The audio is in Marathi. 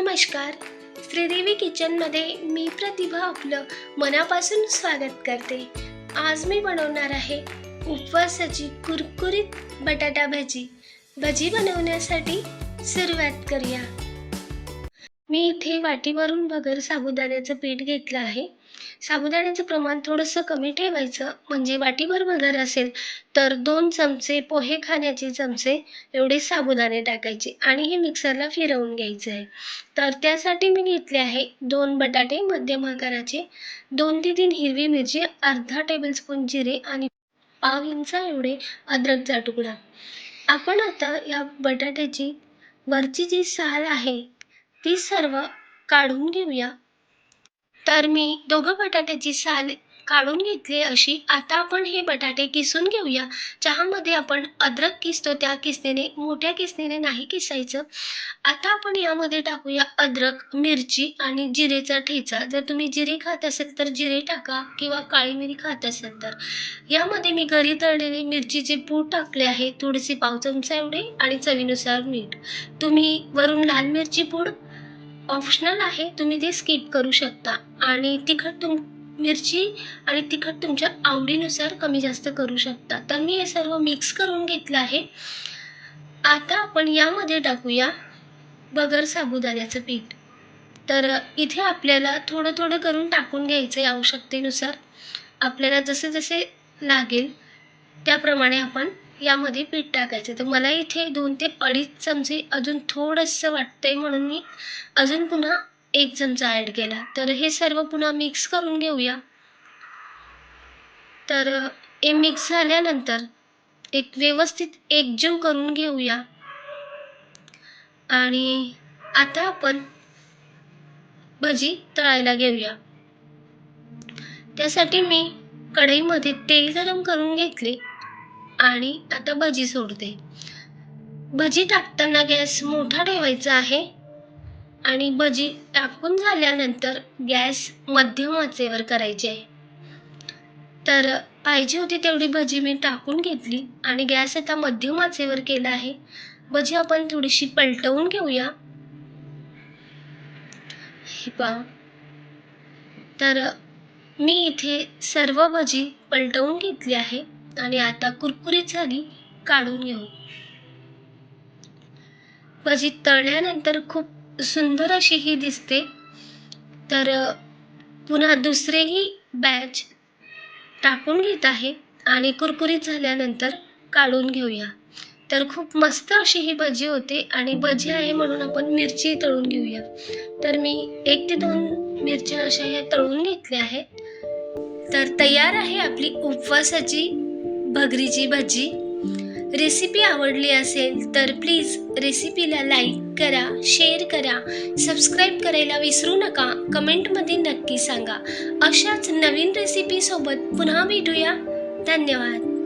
नमस्कार. श्रीदेवी किचनमध्ये मी प्रतिभा आपलं मनापासून स्वागत करते. आज मी बनवणार आहे उपवासाची कुरकुरीत बटाटा भजी. भजी बनवण्यासाठी सुरुवात करूया. मी इथे वाटीवरून बगर साबुदाण्याचं पीठ घेतलं आहे. साबुदाण्याचं प्रमाण थोडंसं कमी ठेवायचं. म्हणजे वाटीभर बगर असेल तर दोन चमचे पोहे खाण्याचे चमचे एवढे साबुदाणे टाकायचे आणि हे मिक्सरला फिरवून घ्यायचं आहे. तर त्यासाठी मी घेतले आहे दोन बटाटे मध्यम आकाराचे दोन ते तीन हिरवी मिरची अर्धा टेबलस्पून जिरे आणि पाव इंचा एवढे अद्रकचा तुकडा. आपण आता या बटाट्याची वरची जी साल आहे ती सर्व काढून घेऊया. तर मी दोघं बटाट्याची साल काढून घेतली अशी. आता आपण हे बटाटे किसून घेऊया. चहामध्ये आपण अद्रक किसतो त्या किसणीने मोठ्या किसणीने नाही किसायचं. आता आपण यामध्ये टाकूया अद्रक मिरची आणि जिरेचा ठेचा. जर तुम्ही जिरे खात असेल तर जिरे टाका किंवा काळी मिरी खात असेल तर. यामध्ये मी घरी तळलेले मिरचीचे पूड टाकले आहे थोडेसे पाव चमचा एवढे आणि चवीनुसार मीठ. तुम्ही वरून लाल मिरची पूड ऑप्शनल आहे तुम्ही ते स्किप करू शकता. आणि तिखट तुम मिरची आणि तिखट तुमच्या आवडीनुसार कमी जास्त करू शकता. तर मी हे सर्व मिक्स करून घेतलं आहे. आता आपण यामध्ये टाकूया बगर साबुदाण्याचं पीठ. तर इथे आपल्याला थोडं थोडं करून टाकून घ्यायचं आहे आवश्यकतेनुसार. आपल्याला जसे जसे लागेल त्याप्रमाणे आपण यामध्ये पीठ टाकायचं. तर मला इथे दोन ते अडीच चमचे अजून थोडंसं वाटतंय म्हणून मी अजून पुन्हा एक चमचा ॲड केला. तर हे सर्व पुन्हा मिक्स करून घेऊया. तर हे मिक्स झाल्यानंतर एक व्यवस्थित एकजीव करून घेऊया. आणि आता आपण भजी तळायला घेऊया. त्यासाठी मी कढईमध्ये तेल गरम करून घेतले. आणि आता भजी सोडते. भजी टाकताना गॅस मोठा ठेवायचा आहे आणि भजी टाकून झाल्यानंतर गॅस मध्यम आचेवर करायची आहे. तर पाहिजे होती तेवढी भजी मी टाकून घेतली आणि गॅस आता मध्यम आचेवर केला आहे. भजी आपण थोडीशी पलटवून घेऊया. हे पहा. तर मी इथे सर्व भजी पलटवून घेतली आहे. आणि आता कुरकुरीत झाली काढून घेऊ. भजी तळल्यानंतर खूप सुंदर अशी ही दिसते. तर पुन्हा दुसरेही बॅच टाकून घेत आहे आणि कुरकुरीत झाल्यानंतर काढून घेऊया. तर खूप मस्त अशी ही भजी होते आणि भजी आहे म्हणून आपण मिरची तळून घेऊया. तर मी एक ते दोन मिरच्या अशा ह्या तळून घेतल्या आहेत. तर तयार आहे आपली उपवासाची भगरीची भजी. रेसिपी आवडली असेल तर प्लीज रेसिपीला लाईक करा शेअर करा सबस्क्राईब करायला विसरू नका. कमेंटमध्ये नक्की सांगा. अशाच नवीन रेसिपीसोबत पुन्हा भेटूया. धन्यवाद.